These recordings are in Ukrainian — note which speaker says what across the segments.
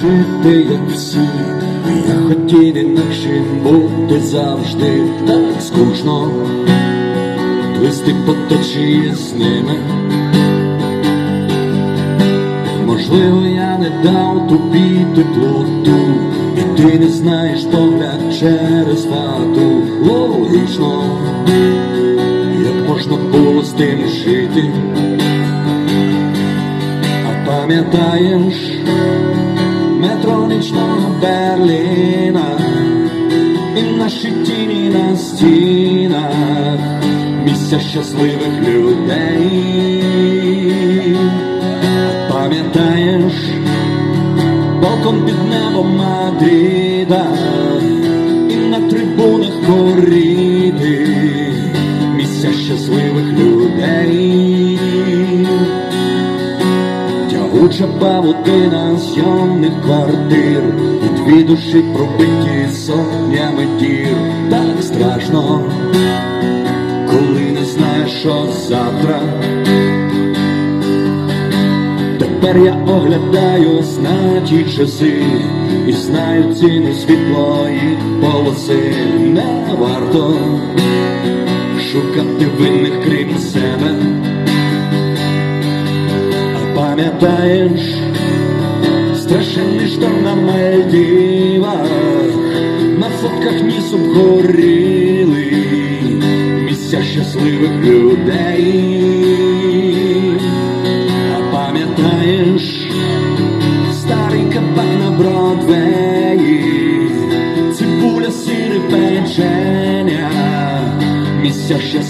Speaker 1: Жити, як всі, я хотів інакше бути завжди. Так скучно, плисти по з ними. Можливо, я не дав тобі теплоту, і ти не знаєш погляд через фату. Логічно, як можна було з тим жити, а пам'ятаєш метро нічного Берліна і наші тіні на стінах, місця щасливих людей. Пам'ятаєш балкон під небом Мадрида і на трибунах коріди Тягуча павутина зйомних квартир і дві душі пробиті сотнями дір. Так страшно, коли не знаєш, що завтра. Тепер я оглядаюсь на ті часи і знаю ціну світлої полоси. Не варто пам'ятаєш? Страшенний шторм на Мальдівах, на фотках ніс обгоріли місця щасливих людей. А пам'ятаєш? Старий кабак на Бродвеї, цибуля сири печення, місця щасливих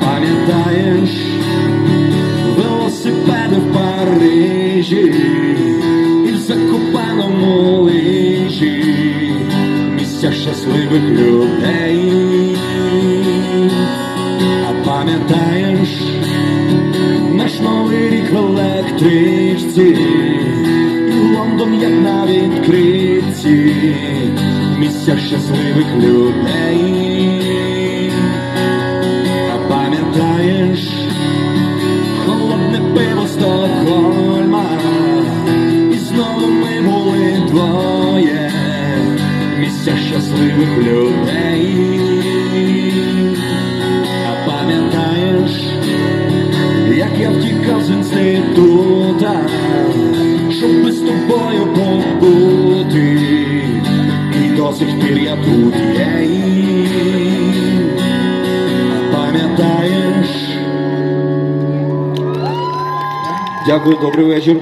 Speaker 1: Пам'ятаєш? Велосипеди в Парижі і в закопаному лижі. Місця щасливих людей. А пам'ятаєш? Наш новий рік в електричці, і Лондон як на відкритці, місця щасливих людей. Місця щасливих людей. А пам'ятаєш, як я втікав з інститута, щоб з тобою побути, і до сих пір я тут є. Пам'ятаєш? Дякую, добрий вечір.